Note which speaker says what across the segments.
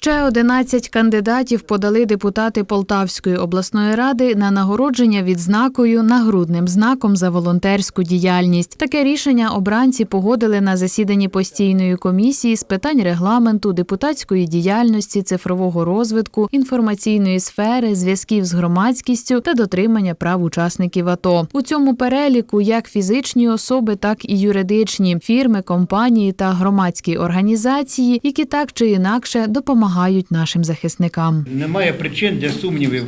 Speaker 1: Ще 11 кандидатів подали депутати Полтавської обласної ради на нагородження відзнакою нагрудним знаком за волонтерську діяльність. Таке рішення обранці погодили на засіданні постійної комісії з питань регламенту, депутатської діяльності, цифрового розвитку, інформаційної сфери, зв'язків з громадськістю та дотримання прав учасників АТО. У цьому переліку як фізичні особи, так і юридичні фірми, компанії та громадські організації, які так чи інакше допомагають нашим захисникам.
Speaker 2: Немає причин для сумнівів.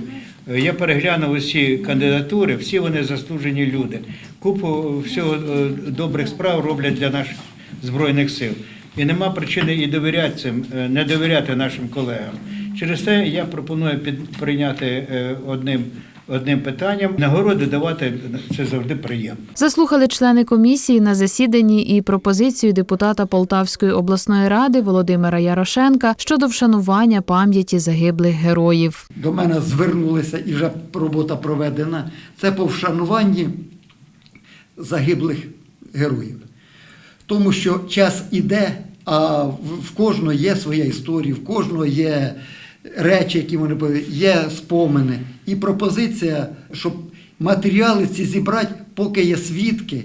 Speaker 2: Е, Я переглянув усі кандидатури, всі вони заслужені люди. Купу всього е, добрих справ роблять для наших збройних сил. І нема причини і довіряти цим, е, не довіряти нашим колегам. Через те я пропоную під, прийняти е, одним, одним питанням. Нагороди давати це завжди приємно.
Speaker 1: Заслухали члени комісії на засіданні і пропозицію депутата Полтавської обласної ради Володимира Ярошенка щодо вшанування пам'яті загиблих героїв.
Speaker 3: до мене звернулися і вже робота проведена. Це по вшануванні загиблих героїв. Тому що час іде, а в кожного є своя історія, в кожного є речі, які вони пові- є спомини. І пропозиція, щоб матеріали ці зібрати, поки є свідки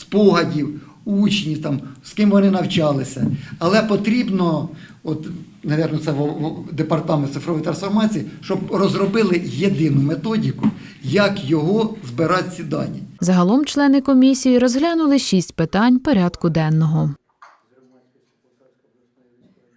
Speaker 3: спогадів, учнів, там, з ким вони навчалися. Але потрібно, от, напевно, це в- департамент цифрової трансформації, щоб розробили єдину методику, як його збирати ці дані.
Speaker 1: Загалом члени комісії розглянули шість питань порядку денного.